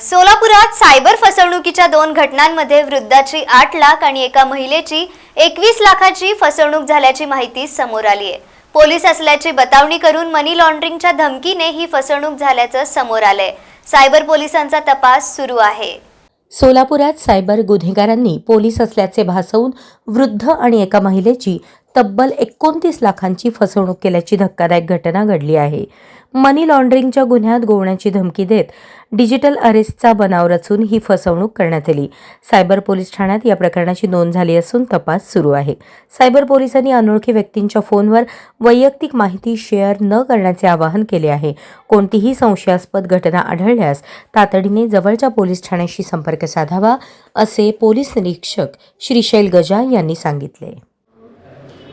सोलापुरात सायबर फसवणुकीच्या दोन घटनांमध्ये वृद्धाची आठ लाख आणि एका महिलेची एकवीस लाखाची फसवणूक झाल्याची माहिती समोर आली आहे पोलीस असल्याची बतावणी करून मनी लॉन्ड्रिंगच्या धमकीने ही फसवणूक झाल्याचं समोर आलंय. सायबर पोलिसांचा तपास सुरू आहे. सोलापुरात सायबर गुन्हेगारांनी पोलीस असल्याचे भासवून वृद्ध आणि एका महिलेची तब्बल एकोणतीस लाखांची फसवणूक केल्याची धक्कादायक घटना घडली आहे. मनी लॉन्ड्रिंगच्या गुन्ह्यात गोवण्याची धमकी देत डिजिटल अरेस्टचा बनाव रचून ही फसवणूक करण्यात आली. सायबर पोलीस ठाण्यात या प्रकरणाची नोंद झाली असून तपास सुरू आहे. सायबर पोलिसांनी अनोळखी व्यक्तींच्या फोनवर वैयक्तिक माहिती शेअर न करण्याचे आवाहन केले आहे. कोणतीही संशयास्पद घटना आढळल्यास तातडीने जवळच्या पोलीस ठाण्याशी संपर्क साधावा असे पोलीस निरीक्षक श्रीशैल गजा यांनी सांगितले.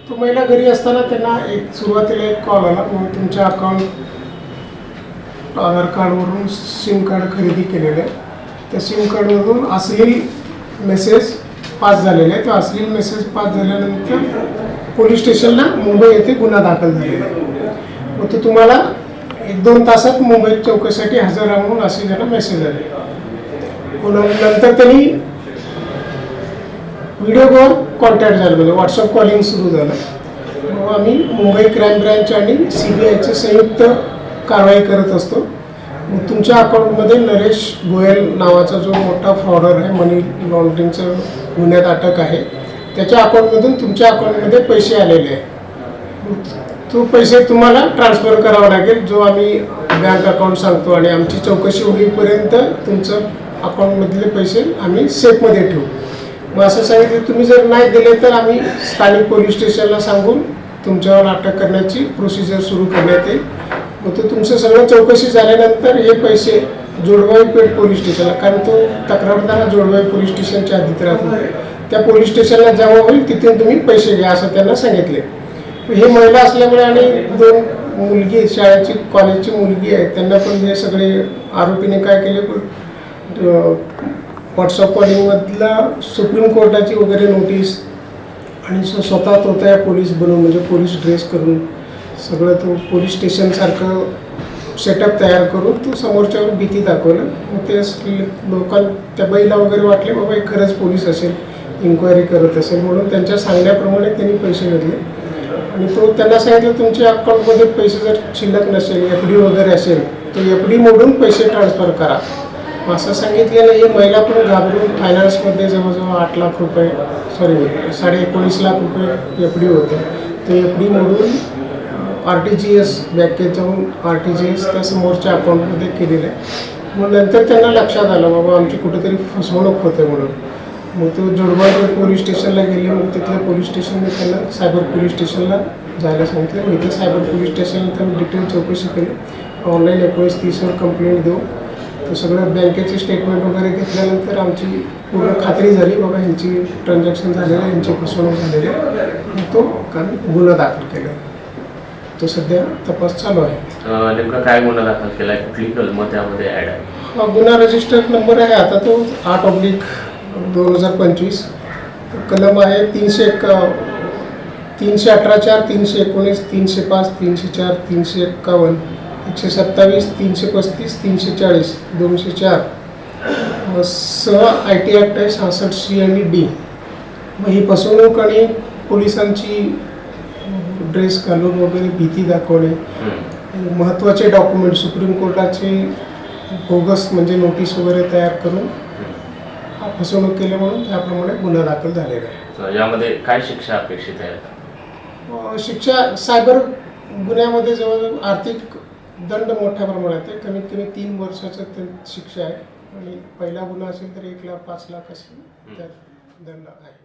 तो महिला घरी असताना त्यांना एक सुरुवातीला एक कॉल आला. म्हणून तुमच्या अकाउंट आधार कार्डवरून सिम कार्ड खरेदी केलेलं. आहे त्या सिम कार्डवरून अश्लील मेसेज पास झालेले. आहे तो असलील मेसेज पास झाल्यानंतर पोलीस स्टेशनला मुंबई येथे गुन्हा दाखल झालेला. आहे मग तो तुम्हाला एक दोन तासात मुंबईत चौकशीसाठी हजर राहून असे त्यांना मेसेज आले. पुन्हा नंतर त्यांनी व्हिडिओ कॉल कॉन्टॅक्ट झालं म्हणजे व्हॉट्सअप कॉलिंग सुरू झालं. मग आम्ही मुंबई क्राईम ब्रँच आणि सी बी आयचे संयुक्त कारवाई करत असतो. मग तुमच्या अकाउंटमध्ये नरेश गोयल नावाचा जो मोठा फ्रॉडर आहे मनी लॉन्ड्रिंगचं गुन्ह्यात अटक आहे त्याच्या अकाउंटमधून तुमच्या अकाउंटमध्ये पैसे आलेले आहे तो पैसे तुम्हाला ट्रान्सफर करावा लागेल जो आम्ही बँक अकाउंट सांगतो आणि आमची चौकशी होईपर्यंत तुमचं अकाउंटमधले पैसे आम्ही सेफमध्ये ठेवू. मग असं सांगितलं तुम्ही जर नाही दिले तर आम्ही स्थानिक पोलीस स्टेशनला सांगून तुमच्यावर अटक करण्याची प्रोसिजर सुरू करण्यात येईल. मग तो तुमचं सगळं चौकशी झाल्यानंतर हे पैसे जोडवाई पेठ पोलीस स्टेशनला कारण तो तक्रारदार जोडवाई पोलीस स्टेशनच्या हद्दीत राहत होते त्या पोलीस स्टेशनला जेव्हा होईल तिथून तुम्ही पैसे घ्या असं त्यांना सांगितले. हे महिला असल्यामुळे आणि दोन मुलगी शाळेची कॉलेजची मुलगी आहे त्यांना पण हे सगळे आरोपीने काय केले? व्हॉट्सअप कॉलिंगमधला सुप्रीम कोर्टाची वगैरे नोटीस आणि सो स्वतः तो त्या पोलीस बनवून म्हणजे पोलीस ड्रेस करून सगळं तो पोलीस स्टेशनसारखं सेटअप तयार करून तो समोरच्यावर भीती दाखवलं. मग ते लोकां त्या बैला वगैरे वाटले बाबा हे खरंच पोलीस असेल इन्क्वायरी करत असेल. म्हणून त्यांच्या सांगण्याप्रमाणे त्यांनी पैसे घेतले. आणि तो त्यांना सांगितलं तुमच्या अकाउंटमध्ये पैसे जर शिल्लक नसेल एफ डी वगैरे असेल तर एफ डी मोडून पैसे ट्रान्सफर करा. असं सांगितलेलं ही महिला पण घाबरून फायनान्समध्ये जवळजवळ आठ लाख रुपये सॉरी साडे एकोणीस लाख रुपये एफ डी होते. ते एफ डी मोडून आर टी जी एस बँकेत जाऊन आर टी जी एस त्या समोरच्या अकाउंटमध्ये केलेलं आहे. मग नंतर त्यांना लक्षात आलं बाबा आमची कुठेतरी फसवणूक होते म्हणून. मग तो जोडबाई पोलीस स्टेशनला गेले मग तिथल्या पोलीस स्टेशनने त्यांना सायबर पोलीस स्टेशनला जायला सांगितलं. मग इथे सायबर पोलीस स्टेशनला त्यांनी डिटेल चौकशी केली. ऑनलाईन एकोणीस तीसवर कंप्लेंट देऊ सगळं बँकेचे स्टेटमेंट वगैरे घेतल्यानंतर आमची पूर्ण खात्री झाली बाबा ह्यांची ट्रान्झॅक्शन झालेलं आहे यांची फसवणूक झालेली आहे. तो आम्ही गुन्हा दाखल केला. तो सध्या तपास चालू आहे. नेमका काय गुन्हा दाखल केलाय? कुठली कलम त्यामध्ये ऍड आहे? हा गुन्हा रजिस्टर्ड नंबर आहे. आता तो आठ ऑब्लिक दोन हजार पंचवीस. कलम आहे तीनशे एक तीनशे अठरा चार तीनशे एकोणीस तीनशे पाच तीनशे चार तीनशे एक्कावन्न एकशे सत्तावीस तीनशे पस्तीस तीनशे चाळीस दोनशे चार. सह आय टी आहे सहासष्ट सी आणि डी. मग ही फसवणूक आणि पोलिसांची ड्रेस घालून वगैरे भीती दाखवणे. महत्त्वाचे डॉक्युमेंट सुप्रीम कोर्टाचे बोगस म्हणजे नोटीस वगैरे तयार करून फसवणूक केली म्हणून त्याप्रमाणे गुन्हा दाखल झालेला आहे. यामध्ये काय शिक्षा अपेक्षित आहे? शिक्षा सायबर गुन्ह्यामध्ये जवळजवळ आर्थिक दंड मोठ्या प्रमाणात आहे. कमीत कमी तीन वर्षाचं ते शिक्षा आहे. आणि पहिला गुन्हा असेल तर एक लाख पाच लाख असेल त्यात दंड आहे.